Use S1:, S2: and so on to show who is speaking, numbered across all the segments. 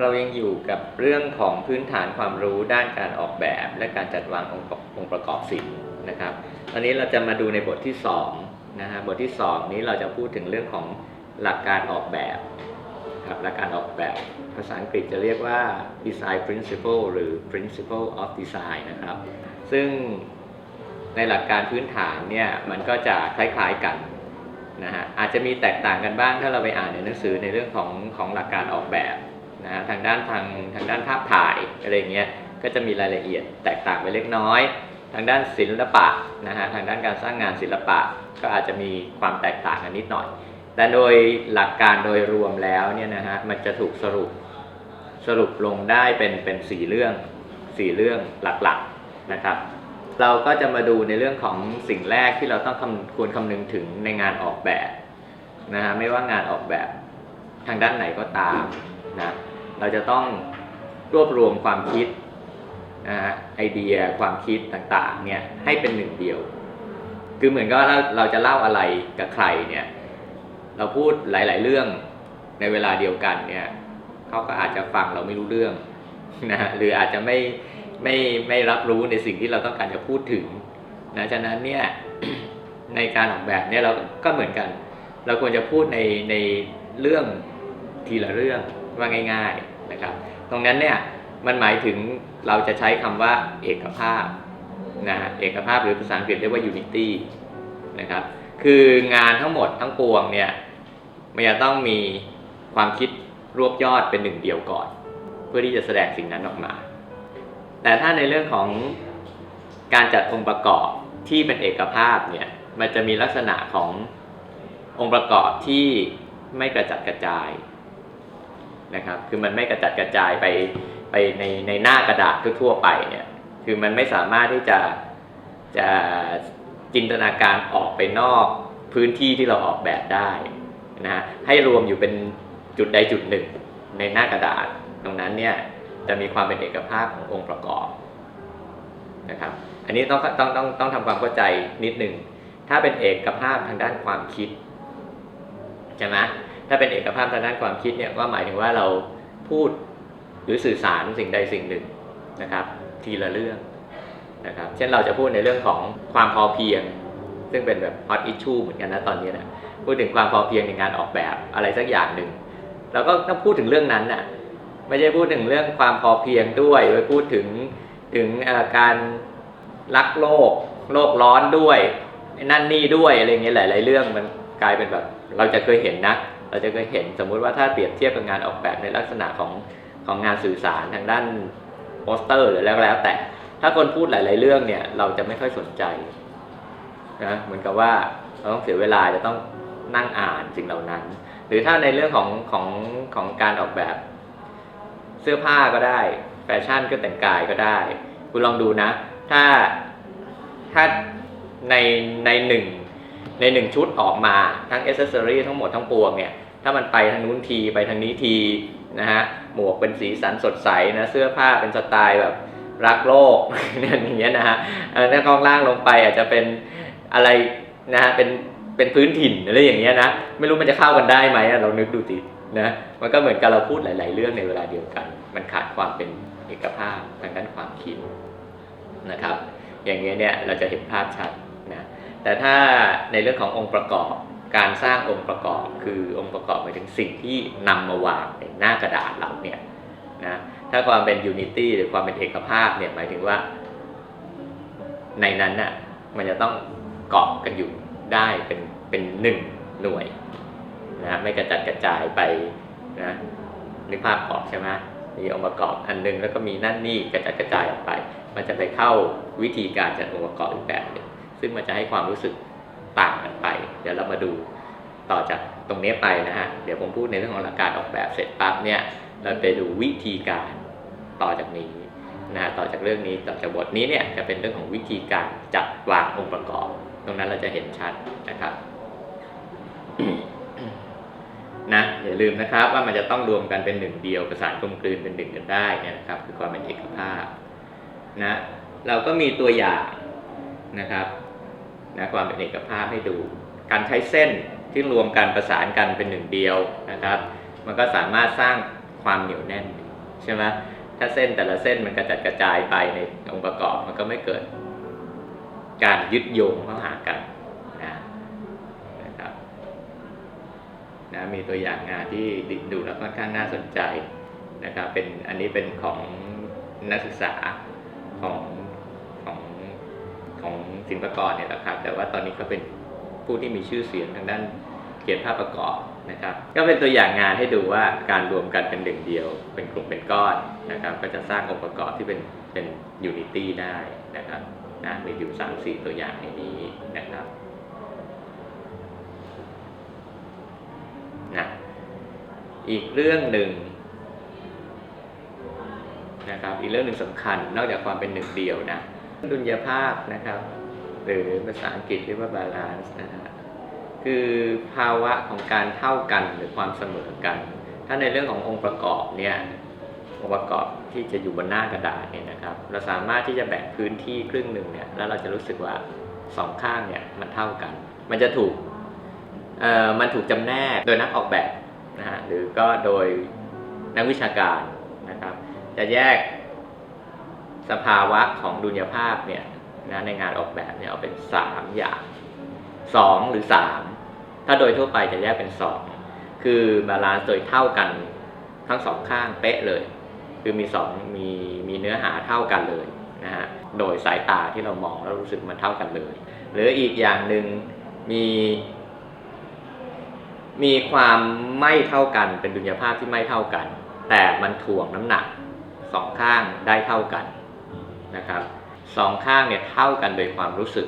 S1: เรายังอยู่กับเรื่องของพื้นฐานความรู้ด้านการออกแบบ และการจัดวางองค์ประองประกอบศิลป์นะครับตอนนี้เราจะมาดูในบทที่2นะฮะบทที่ 2 นี้เราจะพูดถึงเรื่องของหลักการออกแบบครับหลักการออกแบบ ภาษาอังกฤษจะเรียกว่า design principle หรือ principle of design นะครับ ซึ่งในหลักการพื้นฐานเนี่ยมันก็จะคล้ายๆกัน นะฮะอาจจะมีแตกต่างกันบ้างถ้าเราไปอ่านในหนังสือในเรื่องของของหลักการออกแบบนะฮะทางด้านทางทางด้านภาพถ่ายอะไรเงี้ยก็จะมีรายละเอียดแตกต่างไปเล็กน้อย ทางด้านศิลปะนะฮะทางด้านการสร้างงานศิลปะก็อาจจะมีความแตกต่างกันนิดหน่อย แต่โดยหลักการโดยรวมแล้วเนี่ยนะฮะมันจะถูกสรุปสรุปลงได้เป็นเป็นสี่เรื่องสี่เรื่องหลักๆนะครับ เราก็จะมาดูในเรื่องของสิ่งแรกที่เราต้องคำควรคำนึงถึงในงานออกแบบนะฮะไม่ว่างานออกแบบทางด้านไหนก็ตามนะเราจะต้องรวบรวมความคิดนะฮะไอเดียความคิดต่างๆเนี่ยให้เป็นหนึ่งเดียว คือเหมือนกับว่าเราเราจะเล่าอะไรกับใครเนี่ยเราพูดหลาย ๆ เรื่องในเวลาเดียวกันเนี่ยเขาก็อาจจะฟังเราไม่รู้เรื่องนะฮะหรืออาจจะไม่ ไม่ไม่รับรู้ในสิ่งที่เราต้องการจะพูดถึงนะฉะนั้นเนี่ยในการออกแบบเนี่ยเราก็เหมือนกัน เราควรจะพูดในในเรื่องทีละเรื่องว่าง่าย ๆนะครับ ตรงนั้นเนี่ยมันหมายถึงเราจะใช้คำว่าเอกภาพนะเอกภาพหรือภาษาอังกฤษเรียกว่า unity นะครับคืองานทั้งหมดทั้งปวงเนี่ยมันจะต้องมีความคิดรวบยอดเป็นหนึ่งเดียวก่อน เพื่อที่จะแสดงสิ่งนั้นออกมา แต่ถ้าในเรื่องของการจัดองค์ประกอบที่เป็นเอกภาพเนี่ยมันจะมีลักษณะขององค์ประกอบที่ไม่กระจัดกระจายนะครับ คือมันไม่กระจัดกระจายไปไปในในหน้ากระดาษทั่วๆไปเนี่ย คือมันไม่สามารถที่จะจะจินตนาการออกไปนอกพื้นที่ที่เราออกแบบได้นะฮะให้รวมอยู่เป็นจุดใดจุดหนึ่งในหน้ากระดาษตรงนั้นเนี่ย จะมีความเป็นเอกภาพขององค์ประกอบนะครับ อันนี้ต้องต้องต้องต้องทำความเข้าใจนิดหนึ่งถ้าเป็นเอกภาพทางด้านความคิดใช่ไหมถ้าเป็นเอกภาพทางด้านความคิดเนี่ยก็หมายถึงว่าเราพูดหรือสื่อสารสิ่งใดสิ่งหนึ่งนะครับ ทีละเรื่องนะครับ เช่นเราจะพูดในเรื่องของความพอเพียง ซึ่งเป็นแบบ hot issue เหมือนกันนะตอนนี้นะพูดถึงความพอเพียงในงานออกแบบอะไรสักอย่างหนึ่งเราก็ต้องพูดถึงเรื่องนั้นน่ะ ไม่ใช่พูดถึงเรื่องความพอเพียงด้วยไปพูดถึงถึงการรักโลกโลกร้อนด้วยนั่นนี่ด้วยอะไรเงี้ยหลาย ๆ เรื่องมันกลายเป็นแบบ เราจะเคยเห็นนะ เราจะเคยเห็นสมมุติว่าถ้าเปรียบเทียบกับงานออกแบบในลักษณะของของงานสื่อสารทางด้านโปสเตอร์หรือแล้วแล้วแต่ ถ้าคนพูดหลาย ๆ เรื่องเนี่ย เราจะไม่ค่อยสนใจนะเหมือนกับว่าเราต้องเสียเวลาจะต้องนั่งอ่านสิ่งเหล่านั้น หรือถ้าในเรื่องของของของการออกแบบ เสื้อผ้าก็ได้ แฟชั่นก็แต่งกายก็ได้ คุณลองดูนะ ถ้าถ้าในในหนึ่งในหนึ่งชุดออกมาทั้งอเซอรี่ทั้งหมดทั้งปวงเนี่ยถ้ามันไปทางนู้นทีไปทางนี้ทีนะฮะหมวกเป็นสีสันสดใสนะเสื้อผ้าเป็นสไตล์แบบรักโลกเนี่ยอย่างเงี้ยนะฮะเออถ้าข้างล่างลงไปอาจจะเป็นอะไรนะฮะเป็นเป็นพื้นถิ่นอะไรอย่างเงี้ยนะไม่รู้มันจะเข้ากันได้ไหมเรานึกดูสิ นะมันก็เหมือนกับเราพูดหลาย ๆ เรื่องในเวลาเดียวกัน มันขาดความเป็นเอกภาพทางด้านความคิดนะครับ อย่างเงี้ยเนี่ยเราจะเห็นภาพชัดนะแต่ถ้าในเรื่องขององค์ประกอบการสร้างองค์ประกอบคือองค์ประกอบหมายถึงสิ่งที่นำมาวางในหน้ากระดาษเราเนี่ยนะถ้าความเป็นยูนิตี้หรือความเป็นเอกภาพเนี่ยหมายถึงว่า ในนั้นน่ะมันจะต้องเกาะกันอยู่ได้เป็นเป็นหนึ่งหน่วย นะไม่กระจัดกระจายไปนะนึกภาพออกใช่ไหมมีองค์ประกอบอันหนึงแล้วก็มีนั่นนี่กระจัดกระจายออกไป มันจะไปเข้าวิธีการจัดองค์ประกอบอีกแบบหนึ่งซึ่งมันจะให้ความรู้สึกต่างกันไป เดี๋ยวเรามาดูต่อจากตรงนี้ไปนะฮะ เดี๋ยวผมพูดในเรื่องของหลักการออกแบบเสร็จปั๊บเนี่ยเราไปดูวิธีการต่อจากนี้นะฮะต่อจากเรื่องนี้ต่อจากบทนี้เนี่ยจะเป็นเรื่องของวิธีการจัดวางองค์ประกอบ ตรงนั้นเราจะเห็นชัดนะครับ นะอย่าลืมนะครับว่ามันจะต้องรวมกันเป็นหนึ่งเดียวประสานกลมกลืนเป็นหนึ่งกันได้เนี่ยนะครับ คือความเป็นเอกภาพนะเราก็มีตัวอย่างนะครับนะความเป็นเอกภาพให้ดู การใช้เส้นที่รวมกันประสานกันเป็นหนึ่งเดียวนะครับ มันก็สามารถสร้างความเหนียวแน่นใช่ไหมถ้าเส้นแต่ละเส้นมันกระจัดกระจายไปในองค์ประกอบมันก็ไม่เกิด การยึดโยงเข้าหากัน นะมีตัวอย่างงานที่ดูแล้วค่อนข้างน่าสนใจนะครับเป็นอันนี้เป็นของนักศึกษาของของของศิลปากรเนี่ยแหละครับแต่ว่าตอนนี้ก็เป็นผู้ที่มีชื่อเสียงทางด้านเขียนภาพประกอบนะครับ ก็เป็นตัวอย่างงานให้ดูว่าการรวมกันเป็นหนึ่งเดียว เป็นกลุ่มเป็นก้อนนะครับ ก็จะสร้างองค์ประกอบที่เป็นเป็นยูนิตี้ได้นะครับนะมีอยู่สามสี่ตัวอย่างในนี้นะครับ นะอีกเรื่องหนึ่งนะครับอีกเรื่องหนึ่งสำคัญนอกจากความเป็นหนึ่งเดียวนะดุลยภาพนะครับ หรือภาษาอังกฤษเรียกว่า balance นะฮะคือภาวะของการเท่ากันหรือความเสมอกัน ถ้าในเรื่องขององค์ประกอบเนี่ยองค์ประกอบที่จะอยู่บนหน้ากระดาษเนี่ยนะครับ เราสามารถที่จะแบ่งพื้นที่ครึ่งหนึ่งเนี่ยแล้วเราจะรู้สึกว่าสองข้างเนี่ยมันเท่ากัน มันจะถูก มันถูกจำแนกโดยนักออกแบบนะฮะหรือก็โดยนักวิชาการนะครับ จะแยกสภาวะของดุลยภาพเนี่ยนะในงานออกแบบเนี่ยเอาเป็นสามอย่างสองหรือสามถ้าโดยทั่วไปจะแยกเป็นสองคือบาลานซ์โดยเท่ากันทั้งสองข้างเป๊ะเลย คือมีสองมีมีเนื้อหาเท่ากันเลยนะฮะโดยสายตาที่เรามองแล้วรู้สึกมันเท่ากันเลย หรืออีกอย่างหนึ่งมี มีความไม่เท่ากันเป็นดุลยภาพที่ไม่เท่ากัน แต่มันถ่วงน้ำหนักสองข้างได้เท่ากันนะครับสองข้างเนี่ยเท่ากันโดยความรู้สึก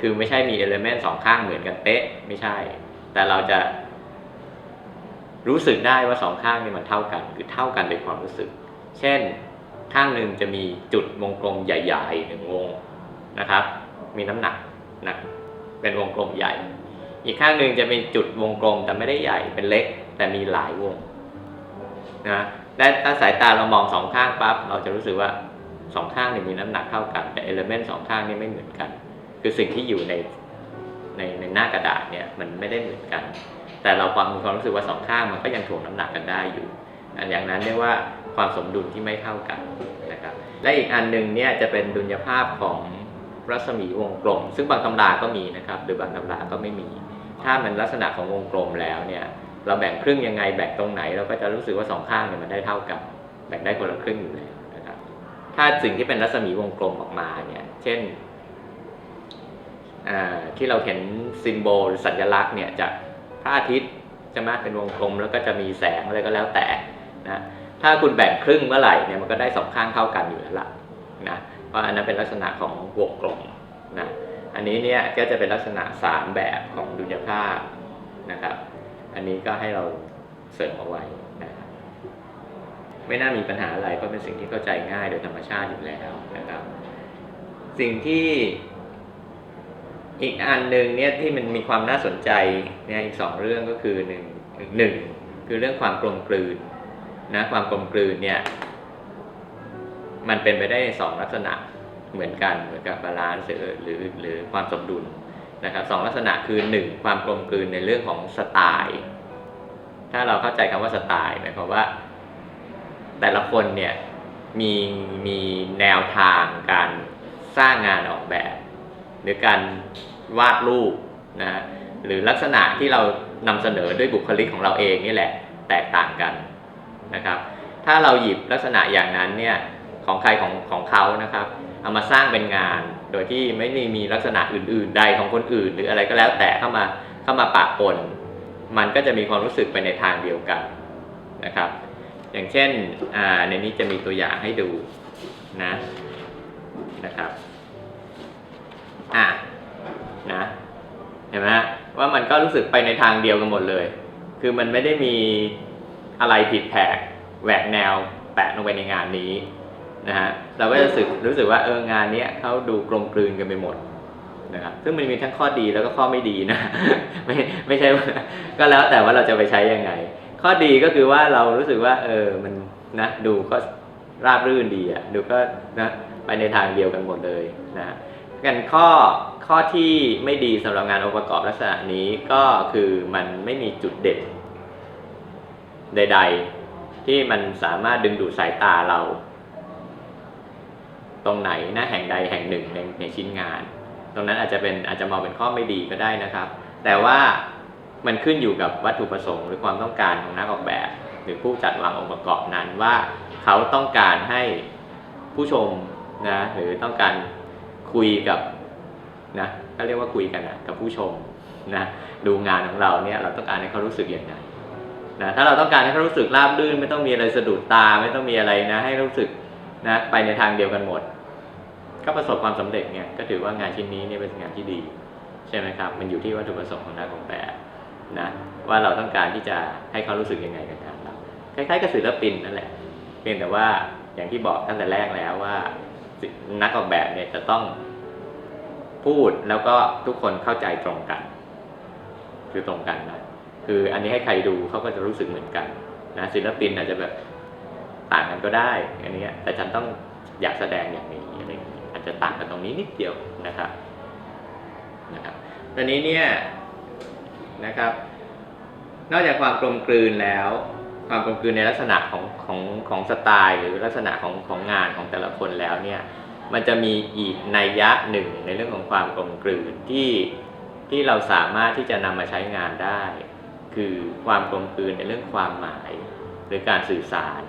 S1: คือไม่ใช่มีเอลเมนต์สองข้างเหมือนกันเป๊ะไม่ใช่ แต่เราจะ รู้สึกได้ว่าสองข้างนี่มันเท่ากัน คือเท่ากันโดยความรู้สึก เช่น ข้างหนึ่งจะมีจุดวงกลมใหญ่ๆหนึ่งวงนะครับ มีน้ำหนักนะเป็นวงกลมใหญ่ อีกข้างหนึ่งจะเป็นจุดวงกลมแต่ไม่ได้ใหญ่เป็นเล็ก แต่มีหลายวงนะและถ้าสายตาเรามองสองข้างปั๊บเราจะรู้สึกว่าสองข้างเนี่ยมีน้ำหนักเท่ากัน แต่เอลเมนต์สองข้างนี่ไม่เหมือนกัน คือสิ่งที่อยู่ในในในหน้ากระดาษเนี่ยมันไม่ได้เหมือนกัน แต่เราความมีความรู้สึกว่าสองข้างมันก็ยังถ่วงน้ำหนักกันได้อยู่อันอย่างนั้นเรียกว่าความสมดุลที่ไม่เท่ากันนะครับและอีกอันหนึ่งเนี่ยจะเป็นดุลยภาพของรัศมีวงกลม ซึ่งบางตำราก็มีนะครับหรือบางตำราก็ไม่มี ถ้ามันลักษณะของวงกลมแล้วเนี่ย เราแบ่งครึ่งยังไงแบ่งตรงไหน เราก็จะรู้สึกว่าสองข้างเนี่ยมันได้เท่ากัน แบ่งได้คนละครึ่งอยู่แล้วนะครับ ถ้าสิ่งที่เป็นรัศมีวงกลมออกมาเนี่ย เช่นอ่าที่เราเห็นซิมโบลสัญลักษณ์เนี่ยจากพระอาทิตย์ใช่ไหมเป็นวงกลมแล้วก็จะมีแสงอะไรก็แล้วแต่นะถ้าคุณแบ่งครึ่งเมื่อไหร่เนี่ยมันก็ได้สองข้างเท่ากันอยู่แล้วล่ะนะเพราะอันนั้นเป็นลักษณะของวงกลมนะ อันนี้เนี่ยก็จะเป็นลักษณะสามแบบของดุลยภาพนะครับ อันนี้ก็ให้เราเสริมเอาไว้นะครับไม่น่ามีปัญหาอะไรเพราะเป็นสิ่งที่เข้าใจง่ายโดยธรรมชาติอยู่แล้วนะครับ สิ่งที่อีกอันหนึ่งเนี่ยที่มันมีความน่าสนใจเนี่ยอีกสองเรื่องก็คือหนึ่งหนึ่งคือเรื่องความกลมกลืนนะความกลมกลืนเนี่ยมันเป็นไปได้ในสองลักษณะ เหมือนกันเหมือนกับบาลานซ์หรือหรือหรือความสมดุลนะครับสองลักษณะคือหนึ่งความกลมกลืนในเรื่องของสไตล์ถ้าเราเข้าใจคำว่าสไตล์หมายความว่า แต่ละคนเนี่ยมีมีแนวทางการสร้างงานออกแบบ หรือการวาดรูปนะฮะหรือลักษณะที่เรานำเสนอด้วยบุคลิกของเราเองนี่แหละแตกต่างกันนะครับ ถ้าเราหยิบลักษณะอย่างนั้นเนี่ยของใครของของเขานะครับ เอามาสร้างเป็นงาน โดยที่ไม่ได้มีลักษณะอื่น ๆ ใดของคนอื่น หรืออะไรก็แล้วแต่เข้ามาเข้ามาปะปน มันก็จะมีความรู้สึกไปในทางเดียวกันนะครับ อย่างเช่นในนี้จะมีตัวอย่างให้ดูนะนะครับอะนะเห็นไหมว่ามันก็รู้สึกไปในทางเดียวกันหมดเลย คือมันไม่ได้มีอะไรผิดแผกแหวกแนวแปะลงไปในงานนี้ นะฮะเราก็จะรู้สึกรู้สึกว่าเอองานนี้เขาดูกลมกลืนกันไปหมดนะครับซึ่งมันมีทั้งข้อดีแล้วก็ข้อไม่ดีนะไม่ไม่ใช่ก็แล้วแต่ว่าเราจะไปใช้ยังไง ข้อดีก็คือว่าเรารู้สึกว่า เออมันนะดูก็ราบรื่นดีอะดูก็นะไปในทางเดียวกันหมดเลยนะกันข้อข้อที่ไม่ดีสำหรับงานองค์ประกอบลักษณะนี้ก็คือมันไม่มีจุดเด่นใดที่มันสามารถดึงดูดสายตาเรา ตรงไหนหนะแห่งใดแห่งหนึ่งในในชิ้นงาน ตรงนั้นอาจจะเป็นอาจจะมองเป็นข้อไม่ดีก็ได้นะครับ แต่ว่ามันขึ้นอยู่กับวัตถุประสงค์หรือความต้องการของนักออกแบบ หรือผู้จัดวางองค์ประกอบนั้นว่าเขาต้องการให้ผู้ชมนะหรือต้องการคุยกับนะก็เรียกว่าคุยกันนะกับผู้ชมนะดูงานของเราเนี่ยเราต้องการให้เขารู้สึกอย่างไรนะถ้าเราต้องการให้เขารู้สึกราบรื่น ไม่ต้องมีอะไรสะดุดตาไม่ต้องมีอะไรนะ ให้รู้สึก นะไปในทางเดียวกันหมด ก็ประสบความสำเร็จเนี่ยก็ถือว่างานชิ้นนี้เนี่ยเป็นงานที่ดี ใช่ไหมครับ มันอยู่ที่วัตถุประสงค์ของนักออกแบบนะว่าเราต้องการที่จะให้เขารู้สึกยังไงกับงานเราคล้ายๆกับศิลปินนั่นแหละเพียงแต่ว่าอย่างที่บอกตั้งแต่แรกแล้วว่านักออกแบบเนี่ยจะต้องพูดแล้วก็ทุกคนเข้าใจตรงกัน คือตรงกันนะคืออันนี้ให้ใครดูเขาก็จะรู้สึกเหมือนกันนะศิลปินอาจจะแบบ ต่างกันก็ได้อันนี้แต่ฉันต้องอยากแสดงอย่างนี้อะไรอย่างนี้อาจจะต่างกันตรงนี้นิดเดียวนะครับนะครับตอนนี้เนี่ยนะครับ นอกจากความกลมกลืนแล้ว ความกลมกลืนในลักษณะของของของสไตล์ หรือลักษณะของของงานของแต่ละคนแล้วเนี่ยมันจะมีอีกนัยยะหนึ่งในเรื่องของความกลมกลืนที่ที่เราสามารถที่จะนำมาใช้งานได้ คือความกลมกลืนในเรื่องความหมายหรือการสื่อสาร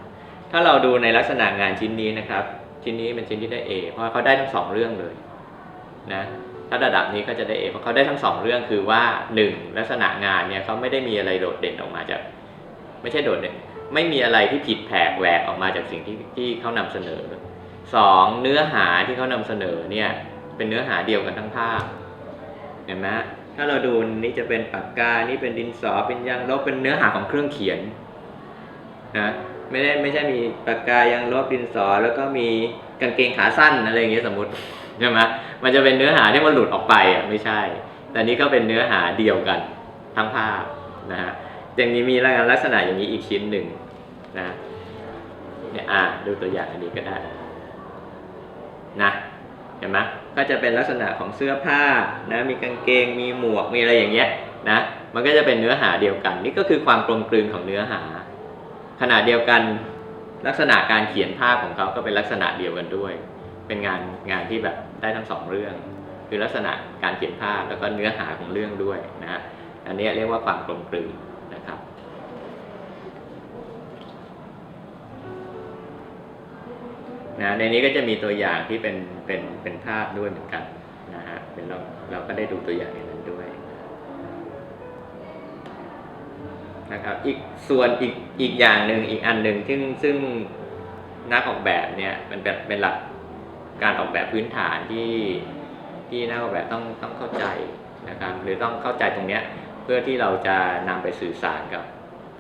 S1: ถ้าเราดูในลักษณะงานชิ้นนี้นะครับ ชิ้นนี้เป็นชิ้นที่ได้ A เพราะเขาได้ทั้งสองเรื่องเลยนะถ้าระดับนี้ก็จะได้เอเพราะเขาได้ทั้งสองเรื่องคือว่าหนึ่งลักษณะงานเนี่ยเขาไม่ได้มีอะไรโดดเด่นออกมาจาก ไม่ใช่โดดเด่นไม่มีอะไรที่ผิดแผกแหวกออกมาจากสิ่งที่ที่เขานำเสนอสองเนื้อหาที่เขานำเสนอเนี่ยเป็นเนื้อหาเดียวกันทั้งภาพเห็นไหมถ้าเราดูนี่จะเป็นปากกา นี่เป็นดินสอ เป็นยางลบ เป็นเนื้อหาของเครื่องเขียนนะ ไม่ได้ไม่ใช่มีปากกายางลบดินสอ แล้วก็มีกางเกงขาสั้นอะไรอย่างเงี้ยสมมติใช่ไหมมันจะเป็นเนื้อหาที่มันหลุดออกไปอะไม่ใช่ แต่นี้ก็เป็นเนื้อหาเดียวกันทั้งภาพนะฮะอย่างนี้มีลักษณะอย่างนี้อีกชิ้นหนึ่งนะเนี่ยอ่าดูตัวอย่างอันนี้ก็ได้นะเห็นไหมก็จะเป็นลักษณะของเสื้อผ้านะมีกางเกงมีหมวกมีอะไรอย่างเงี้ยนะมันก็จะเป็นเนื้อหาเดียวกัน นี่ก็คือความกลมกลืนของเนื้อหา ขนาดเดียวกันลักษณะการเขียนภาพของเขาก็เป็นลักษณะเดียวกันด้วย เป็นงานงานที่แบบได้ทั้งสองเรื่อง คือลักษณะการเขียนภาพแล้วก็เนื้อหาของเรื่องด้วยนะฮะอันนี้เรียกว่าความกลมกลืนนะครับ นะในนี้ก็จะมีตัวอย่างที่เป็นเป็นเป็นภาพด้วยเหมือนกันนะฮะเป็นเราเราก็ได้ดูตัวอย่างใน นะครับอีกส่วนอีกอีกอย่างหนึ่งอีกอันหนึ่งซึ่งซึ่งนักออกแบบเนี่ยมันเป็นเป็นหลักการออกแบบพื้นฐานที่ที่นักออกแบบต้องต้องเข้าใจนะครับหรือต้องเข้าใจตรงเนี้ยเพื่อที่เราจะนำไปสื่อสารกับ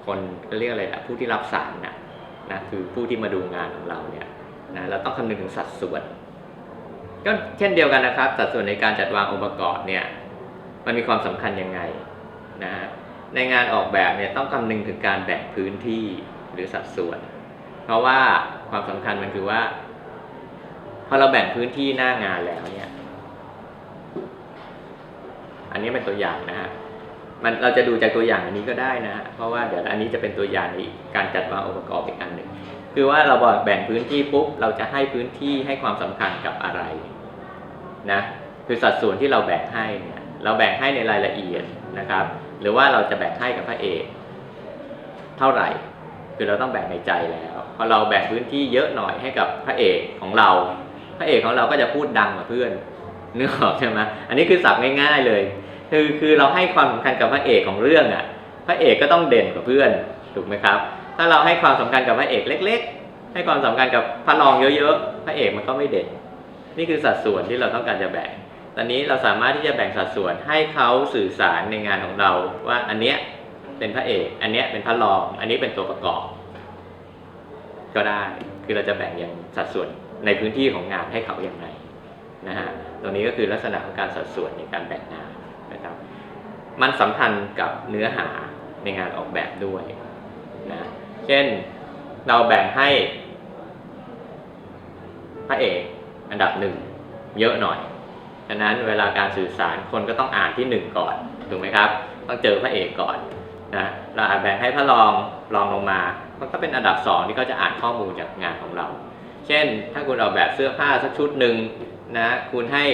S1: คนเรียกอะไรนะผู้ที่รับสารนะนะคือผู้ที่มาดูงานของเราเนี่ยนะเราต้องคำนึงถึงสัดส่วนก็เช่นเดียวกันนะครับ สัดส่วนในการจัดวางองค์ประกอบเนี่ยมันมีความสำคัญยังไงนะฮะ ในงานออกแบบเนี่ยต้องคำนึงถึงการแบ่งพื้นที่หรือสัดส่วน เพราะว่าความสำคัญมันคือว่า พอเราแบ่งพื้นที่หน้างานแล้วเนี่ย อันนี้เป็นตัวอย่างนะฮะมันเราจะดูจากตัวอย่างอันนี้ก็ได้นะฮะเพราะว่าเดี๋ยวอันนี้จะเป็นตัวอย่างในการจัดวางองค์ประกอบอีกอันหนึ่งคือว่าเราบอกแบ่งพื้นที่ปุ๊บเราจะให้พื้นที่ให้ความสำคัญกับอะไรนะคือสัดส่วนที่เราแบ่งให้เนี่ยเราแบ่งให้ในรายละเอียดนะครับ หรือว่าเราจะแบ่งให้กับพระเอกเท่าไหร่ คือเราต้องแบ่งในใจแล้วพอเราแบ่งพื้นที่เยอะหน่อยให้กับพระเอกของเรา พระเอกของเราก็จะพูดดังกว่าเพื่อนนึกออกใช่ไหมอันนี้คือสับง่าย ๆเลย คือคือเราให้ความสำคัญกับพระเอกของเรื่องอะ พระเอกก็ต้องเด่นกว่าเพื่อนถูกไหมครับ ถ้าเราให้ความสำคัญกับพระเอกเล็ก ๆ ให้ความสำคัญกับพระรองเยอะๆ พระเอกมันก็ไม่เด่น นี่คือสัดส่วนที่เราต้องการจะแบ่ง ตอนนี้เราสามารถที่จะแบ่งสัดส่วนให้เขาสื่อสารในงานของเราว่าอันเนี้ยเป็นพระเอก อันเนี้ยเป็นพระรอง อันนี้เป็นตัวประกอบ ก็ได้ คือเราจะแบ่งอย่างสัดส่วนในพื้นที่ของงานให้เขาอย่างไรนะฮะ ตรงนี้ก็คือลักษณะของการสัดส่วนในการแบ่งงานนะครับ มันสัมพันธ์กับเนื้อหาในงานออกแบบด้วยนะ เช่นเราแบ่งให้พระเอกอันดับหนึ่งเยอะหน่อยะนั้นเวลาการสื่อสารคนก็ต้องอ่านที่หนึ่งก่อนถูกไหมครับ ต้องเจอพระเอกก่อนนะเราอาจแบ่งให้พระรองรองลงมา มันก็เป็นอันดับสองที่เขาจะอ่านข้อมูลจากงานของเรา เช่น ถ้าคุณออกแบบเสื้อผ้าสักชุดหนึ่งนะคุณให้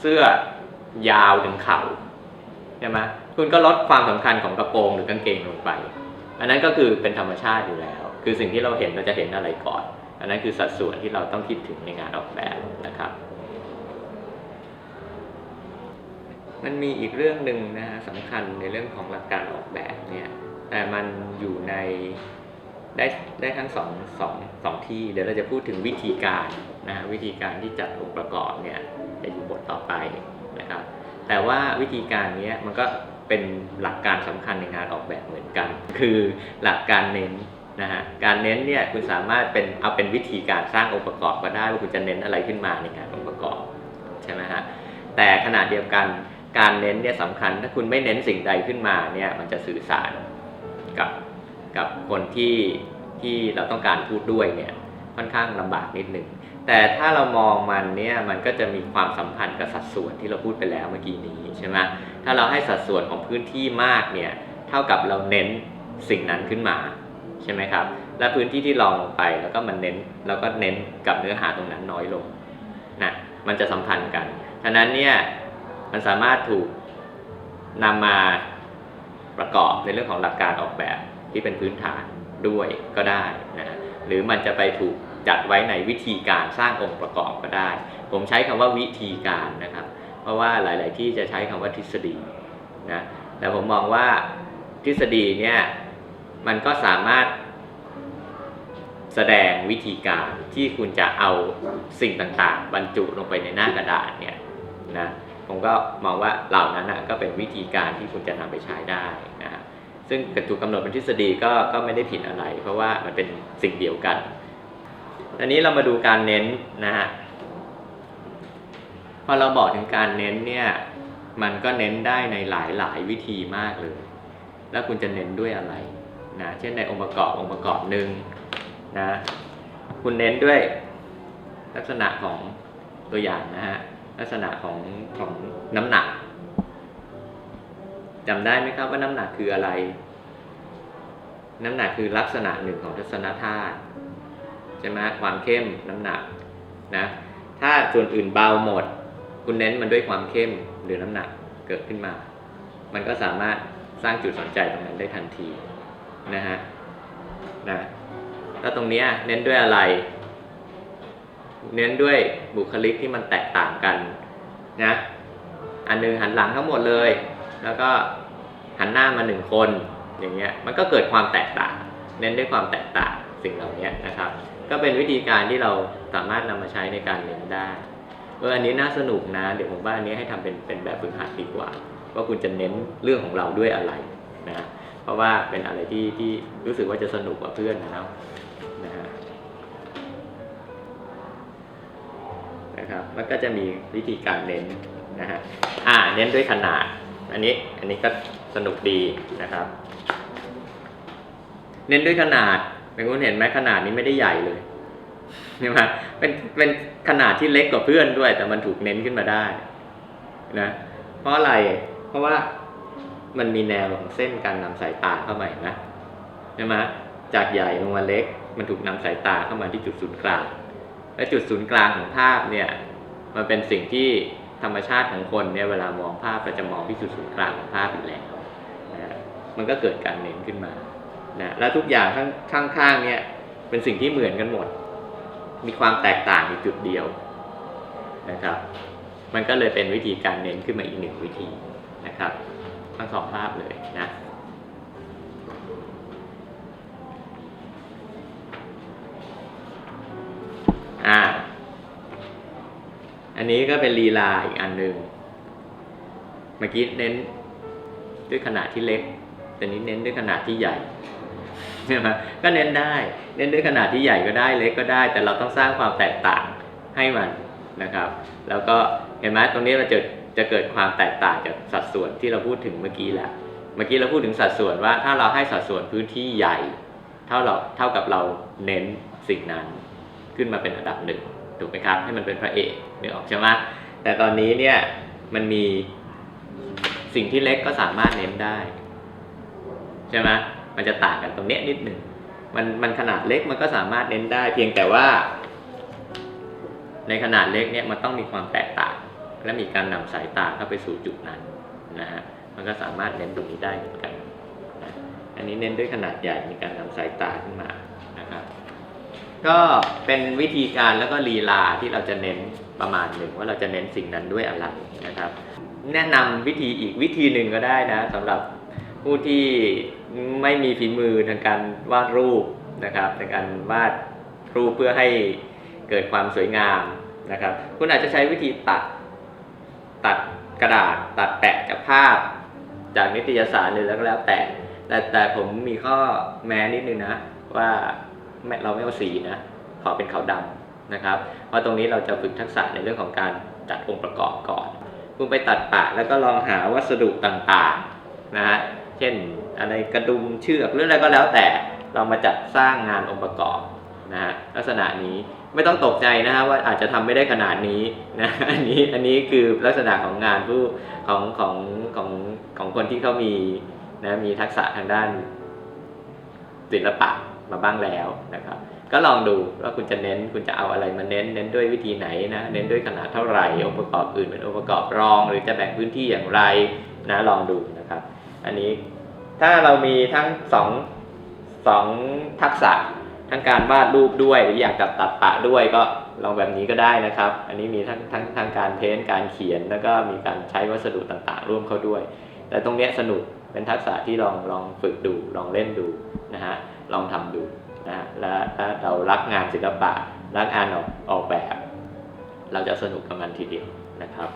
S1: เสื้อยาวถึงเข่าใช่ไหมคุณก็ลดความสำคัญของกระโปรงหรือกางเกงลงไป อันนั้นก็คือเป็นธรรมชาติอยู่แล้ว คือสิ่งที่เราเห็นเราจะเห็นอะไรก่อน อันนั้นคือสัดส่วนที่เราต้องคิดถึงในงานออกแบบนะครับ มันมีอีกเรื่องหนึ่งนะฮะสำคัญในเรื่องของหลักการออกแบบเนี่ยแต่มันอยู่ในได้ได้ทั้งสองสองสองที่เดี๋ยวเราจะพูดถึงวิธีการนะฮะวิธีการที่จัดองค์ประกอบเนี่ยจะอยู่บทต่อไปนะครับแต่ว่าวิธีการนี้มันก็เป็นหลักการสำคัญในงานออกแบบเหมือนกัน คือหลักการเน้นนะฮะการเน้นเนี่ยคุณสามารถเป็นเอาเป็นวิธีการสร้างองค์ประกอบก็ได้ว่าคุณจะเน้นอะไรขึ้นมาในงานองค์ประกอบใช่ไหมฮะแต่ขณะเดียวกัน การเน้นเนี่ยสำคัญ ถ้าคุณไม่เน้นสิ่งใดขึ้นมาเนี่ยมันจะสื่อสารกับกับคนที่ที่เราต้องการพูดด้วยเนี่ยค่อนข้างลำบากนิดหนึ่งแต่ถ้าเรามองมันเนี่ยมันก็จะมีความสัมพันธ์กับสัดส่วนที่เราพูดไปแล้วเมื่อกี้นี้ใช่ไหมถ้าเราให้สัดส่วนของพื้นที่มากเนี่ยเท่ากับเราเน้นสิ่งนั้นขึ้นมาใช่ไหมครับ และพื้นที่ที่รองลงไปแล้วก็มันเน้นแล้วก็เน้นกับเนื้อหาตรงนั้นน้อยลงนะมันจะสัมพันธ์กันฉะนั้นเนี่ย มันสามารถถูกนำมาประกอบในเรื่องของหลักการออกแบบที่เป็นพื้นฐานด้วยก็ได้นะหรือมันจะไปถูกจัดไว้ในวิธีการสร้างองค์ประกอบก็ได้ ผมใช้คำว่าวิธีการนะครับ เพราะว่าหลาย ๆ ที่จะใช้คำว่าทฤษฎีนะแต่ผมมองว่าทฤษฎีเนี่ยมันก็สามารถแสดงวิธีการที่คุณจะเอาสิ่งต่าง ๆ บรรจุลงไปในหน้ากระดาษเนี่ยนะ ผมก็มองว่าเหล่านั้นนะก็เป็นวิธีการที่คุณจะนำไปใช้ได้นะฮะซึ่งถูกกำหนดเป็นทฤษฎีก็ก็ไม่ได้ผิดอะไร เพราะว่ามันเป็นสิ่งเดียวกันอันนี้เรามาดูการเน้นนะฮะพอเราบอกถึงการเน้นเนี่ยมันก็เน้นได้ในหลายหลายวิธีมากเลย แล้วคุณจะเน้นด้วยอะไรนะเช่นในองค์ประกอบองค์ประกอบหนึ่งนะคุณเน้นด้วยลักษณะของตัวอย่างนะฮะ ลักษณะของของน้ำหนักจำได้ไหมครับว่าน้ำหนักคืออะไร น้ำหนักคือลักษณะหนึ่งของทัศนธาตุใช่ไหมความเข้มน้ำหนักนะถ้าส่วนอื่นเบาหมด คุณเน้นมันด้วยความเข้มหรือน้ำหนักเกิดขึ้นมา มันก็สามารถสร้างจุดสนใจตรงนั้นได้ทันทีนะฮะนะแล้วตรงเนี้ยเน้นด้วยอะไร เน้นด้วยบุคลิกที่มันแตกต่างกันนะอันนึงหันหลังทั้งหมดเลย แล้วก็หันหน้ามาหนึ่งคนอย่างเงี้ยมันก็เกิดความแตกต่าง เน้นด้วยความแตกต่างสิ่งเหล่านี้นะครับ ก็เป็นวิธีการที่เราสามารถนำมาใช้ในการเรียนได้เอออันนี้น่าสนุกนะ เดี๋ยวผมว่าอันนี้ให้ทำเป็นเป็นแบบฝึกหัดดีกว่า ว่าคุณจะเน้นเรื่องของเราด้วยอะไรนะเพราะว่าเป็นอะไรที่ที่รู้สึกว่าจะสนุกกว่าเพื่อนนะครับนะ นะครับมันก็จะมีวิธีการเน้นนะฮะอ่าเน้นด้วยขนาด อันนี้อันนี้ก็สนุกดีนะครับ เน้นด้วยขนาดเป็นคุณเห็นไหมขนาดนี้ไม่ได้ใหญ่เลยใช่ไหมเป็นเป็นขนาดที่เล็กกว่าเพื่อนด้วย แต่มันถูกเน้นขึ้นมาได้นะเพราะอะไรเพราะว่ามันมีแนวของเส้นการนำสายตาเข้ามาเห็นไหมใช่ไหมจากใหญ่ลงมาเล็ก มันถูกนำสายตาเข้ามาที่จุดศูนย์กลาง และจุดศูนย์กลางของภาพเนี่ยมันเป็นสิ่งที่ธรรมชาติของคนเนี่ยเวลามองภาพเราจะมองที่จุดศูนย์กลางของภาพอยู่แล้วนะมันก็เกิดการเน้นขึ้นมานะและทุกอย่างข้างข้างข้างเนี่ยเป็นสิ่งที่เหมือนกันหมด มีความแตกต่างอยู่จุดเดียวนะครับ มันก็เลยเป็นวิธีการเน้นขึ้นมาอีกหนึ่งวิธีนะครับ ทั้งสองภาพเลยนะ อันนี้ก็เป็นลีลาอีกอันหนึ่งเมื่อกี้เน้นด้วยขนาดที่เล็ก แต่นี้เน้นด้วยขนาดที่ใหญ่ใช่ไหมก็เน้นได้ เน้นด้วยขนาดที่ใหญ่ก็ได้เล็กก็ได้ แต่เราต้องสร้างความแตกต่างให้มันนะครับ แล้วก็เห็นไหมตรงนี้เราจะจะเกิดความแตกต่างจากสัดส่วนที่เราพูดถึงเมื่อกี้แหละเมื่อกี้เราพูดถึงสัดส่วนว่าถ้าเราให้สัดส่วนพื้นที่ใหญ่ เท่าเราเท่ากับเราเน้นสิ่งนั้นขึ้นมาเป็นอันดับหนึ่ง ถูกไหมครับ ให้มันเป็นพระเอกนึกออกใช่ไหมแต่ตอนนี้เนี่ยมันมีสิ่งที่เล็กก็สามารถเน้นได้ ใช่ไหมมันจะต่างกันตรงเนี้ยนิดหนึ่งมันมันขนาดเล็กมันก็สามารถเน้นได้ เพียงแต่ว่า ในขนาดเล็กเนี่ยมันต้องมีความแตกต่าง และมีการนำสายตาเข้าไปสู่จุดนั้นนะฮะมันก็สามารถเน้นตรงนี้ได้เหมือนกันนะอันนี้เน้นด้วยขนาดใหญ่มีการนำสายตาขึ้นมา ก็เป็นวิธีการแล้วก็ลีลาที่เราจะเน้นประมาณหนึ่งว่าเราจะเน้นสิ่งนั้นด้วยอะไรนะครับ แนะนำวิธีอีกวิธีหนึ่งก็ได้นะสำหรับผู้ที่ไม่มีฝีมือทางการวาดรูปนะครับในการวาดรูปเพื่อให้เกิดความสวยงามนะครับ คุณอาจจะใช้วิธีตัดตัดกระดาษ ตัดแปะจากภาพ จากนิตยสารหรือแล้วก็แล้วแต่แต่แต่ผมมีข้อแม้นิดนึงนะว่า เราไม่เอาสีนะขอเป็นขาวดำนะครับเพราะตรงนี้เราจะฝึกทักษะในเรื่องของการจัดองค์ประกอบก่อน คุณไปตัดปะแล้วก็ลองหาวัสดุต่างๆนะฮะเช่นอะไรกระดุมเชือกหรืออะไรก็แล้วแต่เรามาจัดสร้างงานองค์ประกอบนะฮะลักษณะนี้ไม่ต้องตกใจนะฮะว่าอาจจะทำไม่ได้ขนาดนี้นะอันนี้อันนี้คือลักษณะของงานผู้ของของของของคนที่เขามีนะมีทักษะทางด้านศิลปะ มาบ้างแล้วนะครับ ก็ลองดูว่าคุณจะเน้นคุณจะเอาอะไรมาเน้น เน้นด้วยวิธีไหนนะเน้นด้วยขนาดเท่าไหร่องค์ประกอบอื่นเป็นองค์ประกอบรอง หรือจะแบ่งพื้นที่อย่างไรนะลองดูนะครับ อันนี้ถ้าเรามีทั้งสองสองทักษะทั้งการวาดรูปด้วยหรืออยากกับตัดปะด้วยก็ลองแบบนี้ก็ได้นะครับ อันนี้มีทั้งทั้งทั้งการเพ้นการเขียนแล้วก็มีการใช้วัสดุต่างๆ ร่วมเข้าด้วย แต่ตรงเนี้ยสนุกเป็นทักษะที่ลองลองฝึกดูลองเล่นดูนะฮะ ลองทำดูนะฮะและถ้าเรารักงานศิลปะ รักงานออกออกแบบ เราจะสนุกกับมันทีเดียวนะครับ